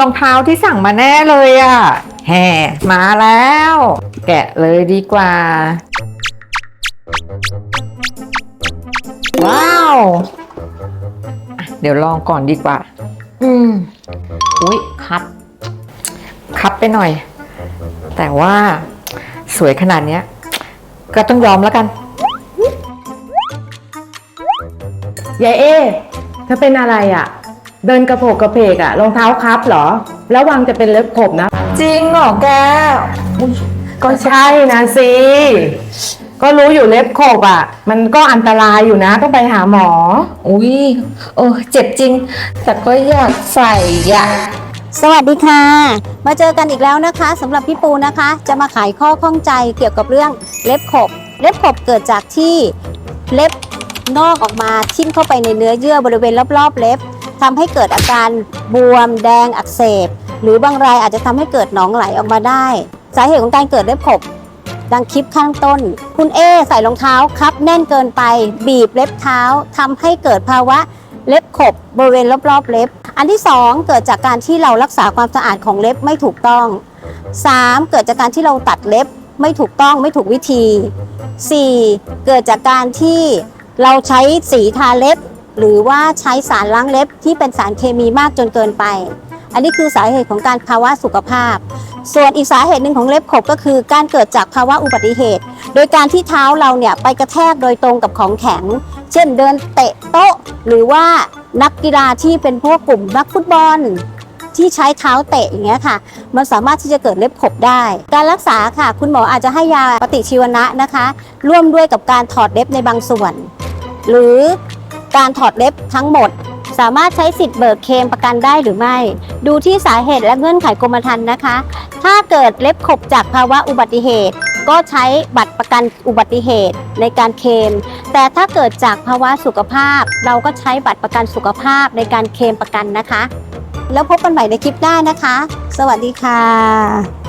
รองเท้าที่สั่งมาแน่เลยอะ่ะแห่มาแล้ว แกะเลยดีกว่า ว้าว เดี๋ยวลองก่อนดีกว่า อืมอุ๊ยคัดคัดไปหน่อย แต่ว่าสวยขนาดเนี้ย ก็ต้องยอมแล้วกันยายเอเธอเป็นอะไรอะ่ะ เดินกระโผกกระเพกอะ่ะรองเท้าครับเหรอแล้ววังจะเป็นเล็บขบนะ จริงเหรอแกอุ๊ยก็ใช่นะสิก็รู้อยู่เล็บขบอะ่ะมันก็อันตรายอยู่นะ ต้องไปหาหมอ อุ้ยเออเจ็บจริง แต่ก็อยากใส่อะสวัสดีค่ะ มาเจอกันอีกแล้วนะคะสำหรับพี่ปูนะคะ จะมาขายข้อข้องใจเกี่ยวกับเรื่องเล็บขบ เล็บขบเกิดจากที่เล็บนอกออกมาทิ่มเข้าไปในเนื้อเยื่อบริเวณรอบๆเล็บ ทำให้เกิดอาการบวม แดงอักเสบ หรือบางรายอาจจะทำให้เกิดหนองไหลออกมาได้ สาเหตุของการเกิดเล็บขบดังคลิปข้างต้น คุณเอใส่รองเท้าครับแน่นเกินไป บีบเล็บเท้าทำให้เกิดภาวะเล็บขบบริเวณรอบๆเล็บ อันที่ 2 เกิดจากการที่เรารักษาความสะอาดของเล็บไม่ถูกต้อง 3. เกิดจากการที่เราตัดเล็บไม่ถูกต้องไม่ถูกวิธี 4. เกิดจากการที่เราใช้สีทาเล็บ หรือว่าใช้สารล้างเล็บที่เป็นสารเคมีมากจนเกินไป อันนี้คือสาเหตุของการภาวะสุขภาพ ส่วนอีกสาเหตุหนึ่งของเล็บขบก็คือ การเกิดจากภาวะอุบัติเหตุ โดยการที่เท้าเราเนี่ยไปกระแทกโดยตรงกับของแข็ง เช่นเดินเตะโต๊ะ หรือว่านักกีฬาที่เป็นพวกกลุ่มนักฟุตบอลที่ใช้เท้าเตะอย่างเงี้ยค่ะ มันสามารถที่จะเกิดเล็บขบได้ การรักษาค่ะ คุณหมออาจจะให้ยาปฏิชีวนะนะคะ ร่วมด้วยกับการถอดเล็บในบางส่วน หรือ การถอดเล็บทั้งหมด สามารถใช้สิทธิ์เบิกเคลมประกันได้หรือไม่ ดูที่สาเหตุและเงื่อนไขกรมธรรม์นะคะ ถ้าเกิดเล็บขบจากภาวะอุบัติเหตุก็ใช้บัตรประกันอุบัติเหตุในการเคลมแต่ถ้าเกิดจากภาวะสุขภาพ เราก็ใช้บัตรประกันสุขภาพในการเคลมประกันนะคะ แล้วพบกันใหม่ในคลิปหน้านะคะ สวัสดีค่ะ